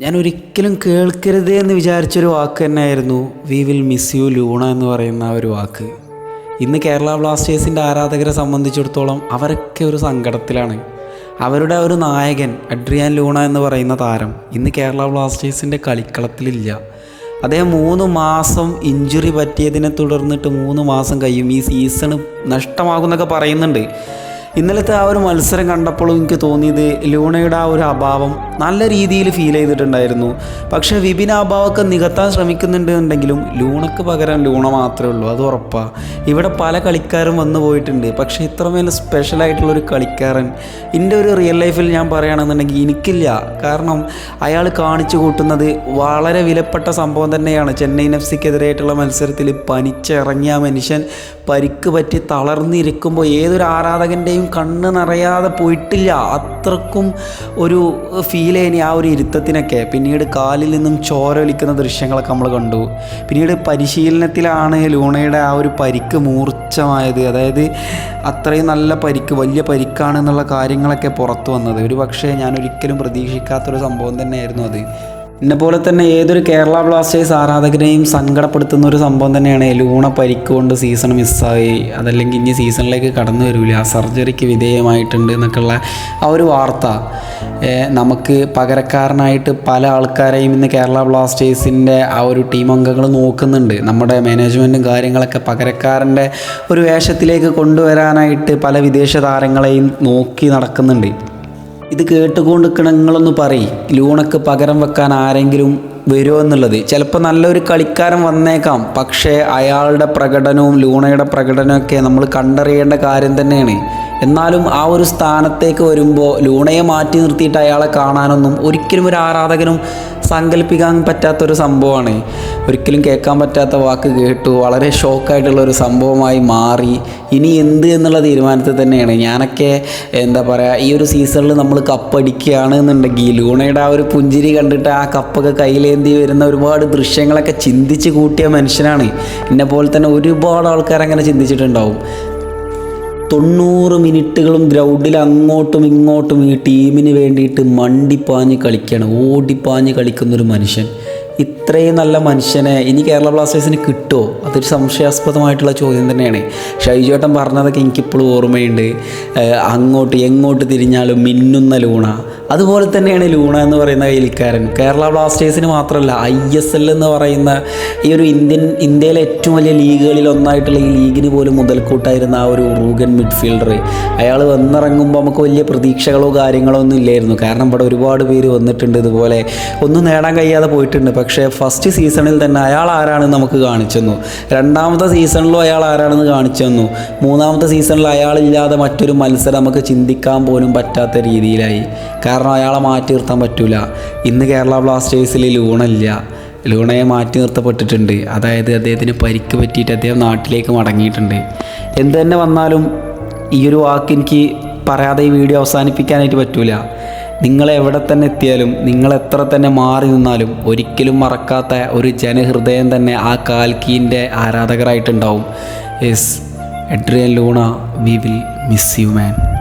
ഞാൻ ഒരിക്കലും കേൾക്കരുത് എന്ന് വിചാരിച്ചൊരു വാക്ക് തന്നെയായിരുന്നു we will miss you Luna എന്ന് പറയുന്ന ഒരു വാക്ക്. ഇന്ന് കേരള ബ്ലാസ്റ്റേഴ്സിന്റെ ആരാധകരെ സംബന്ധിച്ചിടത്തോളം അവരൊക്കെ ഒരു സങ്കടത്തിലാണ്. അവരുടെ ഒരു നായകൻ അഡ്രിയാൻ ലൂണ എന്ന് പറയുന്ന താരം ഇന്ന് കേരള ബ്ലാസ്റ്റേഴ്സിന്റെ കളിക്കളത്തിലില്ല. അദ്ദേഹം മൂന്ന് മാസം ഇഞ്ചുറി പറ്റിയതിനെ തുടർന്നിട്ട് മൂന്ന് മാസം കഴിയും. ഈ സീസൺ നഷ്ടമാകുമെന്നൊക്കെ പറയുന്നുണ്ട്. ഇന്നലത്തെ ആ ഒരു മത്സരം കണ്ടപ്പോഴും എനിക്ക് തോന്നിയത് ലൂണയുടെ ആ ഒരു അഭാവം നല്ല രീതിയിൽ ഫീൽ ചെയ്തിട്ടുണ്ടായിരുന്നു. പക്ഷേ വിപിൻ അഭാവമൊക്കെ നികത്താൻ ശ്രമിക്കുന്നുണ്ടെന്നുണ്ടെങ്കിലും ലൂണക്ക് പകരം ലൂണ മാത്രമേ ഉള്ളൂ അത് ഉറപ്പാണ് ഇവിടെ പല കളിക്കാരും വന്നു പോയിട്ടുണ്ട്. പക്ഷേ ഇത്രമേൽ സ്പെഷ്യലായിട്ടുള്ള ഒരു കളിക്കാരൻ എന്റെ ഒരു റിയൽ ലൈഫിൽ ഞാൻ പറയുകയാണെന്നുണ്ടെങ്കിൽ എനിക്കില്ല. കാരണം അയാൾ കാണിച്ചു കൂട്ടുന്നത് വളരെ വിലപ്പെട്ട സംഭവം തന്നെയാണ്. ചെന്നൈയിൻ എഫ് സിക്കെതിരായിട്ടുള്ള മത്സരത്തിൽ പനിച്ചിറങ്ങിയ മനുഷ്യൻ പരിക്ക് പറ്റി തളർന്നിരിക്കുമ്പോൾ ഏതൊരു ആരാധകന്റെയും കണ്ണ് നിറയാതെ പോയിട്ടില്ല. അത്രക്കും ഒരു ഫീൽ ഫീലേനി ആ ഒരു ഇരുത്തത്തിനൊക്കെ. പിന്നീട് കാലിൽ നിന്നും ചോര ഒലിക്കുന്ന ദൃശ്യങ്ങളൊക്കെ നമ്മൾ കണ്ടു. പിന്നീട് പരിശീലനത്തിലാണ് ലൂണയുടെ ആ ഒരു പരിക്ക് മൂർച്ഛമായത് അതായത് അത്രയും നല്ല പരിക്ക് വലിയ പരിക്കാണെന്നുള്ള കാര്യങ്ങളൊക്കെ പുറത്തു വന്നത്. ഒരു പക്ഷേ ഞാനൊരിക്കലും പ്രതീക്ഷിക്കാത്തൊരു സംഭവം തന്നെയായിരുന്നു അത്. എന്നെ പോലെ തന്നെ ഏതൊരു കേരള ബ്ലാസ്റ്റേഴ്സ് ആരാധകരെയും സങ്കടപ്പെടുത്തുന്ന ഒരു സംഭവം തന്നെയാണ് ലൂണ പരിക്കുകൊണ്ട് സീസൺ മിസ്സായി അതല്ലെങ്കിൽ ഇനി സീസണിലേക്ക് കടന്നു വരില്ല സർജറിക്ക് വിധേയമായിട്ടുണ്ട് എന്നൊക്കെയുള്ള ആ ഒരു വാർത്ത. നമുക്ക് പകരക്കാരനായിട്ട് പല ആൾക്കാരെയും ഇന്ന് കേരള ബ്ലാസ്റ്റേഴ്സിന്റെ ആ ഒരു ടീം അംഗങ്ങൾ നോക്കുന്നുണ്ട്. നമ്മുടെ മാനേജ്മെന്റും കാര്യങ്ങളൊക്കെ പകരക്കാരന്റെ ഒരു വേഷത്തിലേക്ക് കൊണ്ടുവരാനായിട്ട് പല വിദേശ താരങ്ങളെയും നോക്കി നടക്കുന്നുണ്ട്. ഇത് കേട്ടുകൊണ്ട് നിങ്ങളൊന്ന് പറയും. ലൂണക്ക് പകരം വെക്കാൻ ആരെങ്കിലും വരുമോ എന്നുള്ളത്. ചിലപ്പോൾ നല്ലൊരു കളിക്കാരൻ വന്നേക്കാം. പക്ഷേ അയാളുടെ പ്രകടനവും ലൂണയുടെ പ്രകടനമൊക്കെ നമ്മൾ കണ്ടറിയേണ്ട കാര്യം തന്നെയാണ്. എന്നാലും ആ ഒരു സ്ഥാനത്തേക്ക് വരുമ്പോൾ ലൂണയെ മാറ്റി നിർത്തിയിട്ട് അയാളെ കാണാനൊന്നും ഒരിക്കലും ഒരു ആരാധകനും സങ്കല്പിക്കാൻ പറ്റാത്തൊരു സംഭവമാണ്. ഒരിക്കലും കേൾക്കാൻ പറ്റാത്ത വാക്ക് കേട്ടു. വളരെ ഷോക്കായിട്ടുള്ള ഒരു സംഭവമായി മാറി. ഇനി എന്ത് എന്നുള്ള തീരുമാനത്തിൽ തന്നെയാണ്. ഞാനൊക്കെ എന്താ പറയുക ഈ ഒരു സീസണിൽ നമ്മൾ കപ്പടിക്കുകയാണ് എന്നുണ്ടെങ്കിൽ ലൂണയുടെ ആ ഒരു പുഞ്ചിരി കണ്ടിട്ട് ആ കപ്പൊക്കെ കയ്യിലേന്തി വരുന്ന ഒരുപാട് ദൃശ്യങ്ങളൊക്കെ ചിന്തിച്ച് കൂട്ടിയ മനുഷ്യനാണ്. എന്നെ പോലെ തന്നെ ഒരുപാട് ആൾക്കാർ അങ്ങനെ ചിന്തിച്ചിട്ടുണ്ടാവും. തൊണ്ണൂറ് മിനിറ്റുകളും ഗ്രൗണ്ടിൽ അങ്ങോട്ടും ഇങ്ങോട്ടും ഈ ടീമിന് വേണ്ടിയിട്ട് മണ്ടിപ്പാഞ്ഞ് കളിക്കുകയാണ് ഓടിപ്പാഞ്ഞ് കളിക്കുന്നൊരു മനുഷ്യൻ. ഇത്രയും നല്ല മനുഷ്യനെ ഇനി കേരള ബ്ലാസ്റ്റേഴ്സിന് കിട്ടുമോ? അതൊരു സംശയാസ്പദമായിട്ടുള്ള ചോദ്യം തന്നെയാണ്. ഷൈജോട്ടൻ പറഞ്ഞതൊക്കെ എനിക്കിപ്പോഴും ഓർമ്മയുണ്ട്. അങ്ങോട്ട് എങ്ങോട്ട് തിരിഞ്ഞാലും മിന്നുന്ന ലൂണ. അതുപോലെ തന്നെയാണ് ലൂണ എന്ന് പറയുന്ന കയ്യിൽക്കാരൻ. കേരള ബ്ലാസ്റ്റേഴ്സിന് മാത്രമല്ല ഐ എസ് എൽ എന്ന് പറയുന്ന ഈ ഒരു ഇന്ത്യൻ ഇന്ത്യയിലെ ഏറ്റവും വലിയ ലീഗുകളിൽ ഒന്നായിട്ടുള്ള ഈ ലീഗിന് പോലും മുതൽക്കൂട്ടായിരുന്ന ആ ഒരു റൂഗൻ മിഡ്ഫീൽഡർ. അയാൾ വന്നിറങ്ങുമ്പോൾ നമുക്ക് വലിയ പ്രതീക്ഷകളോ കാര്യങ്ങളോ ഒന്നും ഇല്ലായിരുന്നു. കാരണം ഇവിടെ ഒരുപാട് പേര് വന്നിട്ടുണ്ട് ഇതുപോലെ. ഒന്നും നേടാൻ കഴിയാതെ പോയിട്ടുണ്ട്. പക്ഷേ ഫസ്റ്റ് സീസണിൽ തന്നെ അയാൾ ആരാണെന്ന് നമുക്ക് കാണിച്ചു തന്നു. രണ്ടാമത്തെ സീസണിലും അയാൾ ആരാണെന്ന് കാണിച്ചു തന്നു. മൂന്നാമത്തെ സീസണിൽ അയാളില്ലാതെ മറ്റൊരു മത്സരം നമുക്ക് ചിന്തിക്കാൻ പോലും പറ്റാത്ത രീതിയിലായി. കാരണം അയാളെ മാറ്റി നിർത്താൻ പറ്റൂല. ഇന്ന് കേരള ബ്ലാസ്റ്റേഴ്സിൽ ലൂണില്ല ലൂണയെ മാറ്റി നിർത്തപ്പെട്ടിട്ടുണ്ട്. അതായത് അദ്ദേഹത്തിന് പരിക്ക് പറ്റിയിട്ട് അദ്ദേഹം നാട്ടിലേക്ക് മടങ്ങിയിട്ടുണ്ട്. എന്ത് തന്നെ വന്നാലും ഈ ഒരു വാക്ക് എനിക്ക് പറയാതെ ഈ വീഡിയോ അവസാനിപ്പിക്കാനായിട്ട് പറ്റൂല. നിങ്ങൾ എവിടെ തന്നെ എത്തിയാലും നിങ്ങൾ എത്ര തന്നെ മാറി നിന്നാലും ഒരിക്കലും മറക്കാത്ത ഒരു ജനഹൃദയം തന്നെ ആ കാൽക്കീന്റെ ആരാധകരായിട്ടുണ്ടാവും. Yes Adrian Luna we will miss you man.